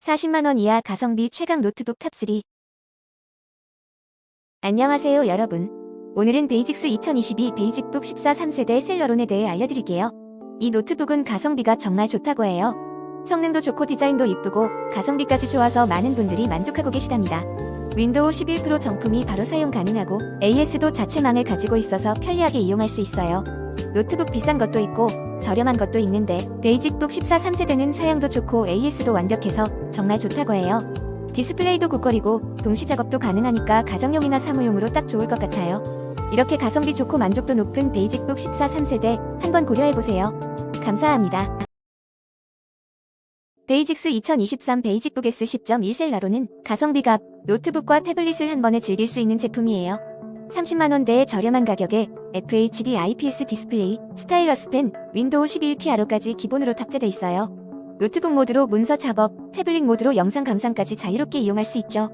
40만원 이하 가성비 최강 노트북 탑3 안녕하세요 여러분. 오늘은 베이직스 2022 베이직북 14 3세대 셀러론에 대해 알려드릴게요. 이 노트북은 가성비가 정말 좋다고 해요. 성능도 좋고 디자인도 이쁘고 가성비까지 좋아서 많은 분들이 만족하고 계시답니다. 윈도우 11 프로 정품이 바로 사용 가능하고 AS도 자체망을 가지고 있어서 편리하게 이용할 수 있어요. 노트북 비싼 것도 있고 저렴한 것도 있는데 베이직북 14 3세대는 사양도 좋고 AS도 완벽해서 정말 좋다고 해요. 디스플레이도 고퀄이고 동시 작업도 가능하니까 가정용이나 사무용으로 딱 좋을 것 같아요. 이렇게 가성비 좋고 만족도 높은 베이직북 14 3세대 한번 고려해보세요. 감사합니다. 베이직스 2023 베이직북 S 10.1 셀라로는 가성비가 노트북과 태블릿을 한 번에 즐길 수 있는 제품이에요. 30만원대의 저렴한 가격에 FHD IPS 디스플레이, 스타일러스 펜, 윈도우 11 PRO까지 기본으로 탑재돼 있어요. 노트북 모드로 문서 작업, 태블릿 모드로 영상 감상까지 자유롭게 이용할 수 있죠.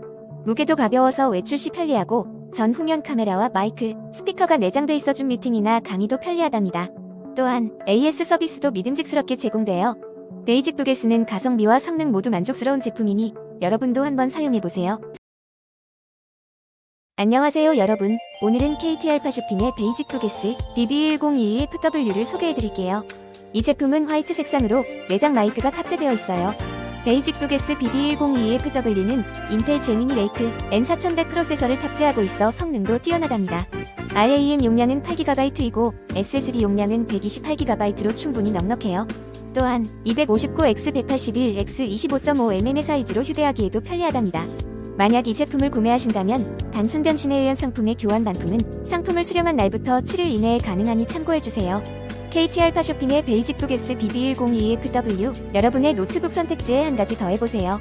무게도 가벼워서 외출 시 편리하고 전 후면 카메라와 마이크, 스피커가 내장돼 있어 줌 미팅이나 강의도 편리하답니다. 또한 AS 서비스도 믿음직스럽게 제공돼요. 베이직북에스는 가성비와 성능 모두 만족스러운 제품이니 여러분도 한번 사용해보세요. 안녕하세요 여러분. 오늘은 KT 알파 쇼핑의 베이직북 S BB1022FW를 소개해드릴게요. 이 제품은 화이트 색상으로 내장 마이크가 탑재되어 있어요. 베이직북 S BB1022FW는 인텔 제미니 레이크 N4100 프로세서를 탑재하고 있어 성능도 뛰어나답니다. RAM 용량은 8GB이고 SSD 용량은 128GB로 충분히 넉넉해요. 또한 259X181X25.5mm의 사이즈로 휴대하기에도 편리하답니다. 만약 이 제품을 구매하신다면 단순 변신에 의한 상품의 교환 반품은 상품을 수령한 날부터 7일 이내에 가능하니 참고해주세요. KT 알파 쇼핑의 베이직북 S BB1022FW 여러분의 노트북 선택지에 한 가지 더 해보세요.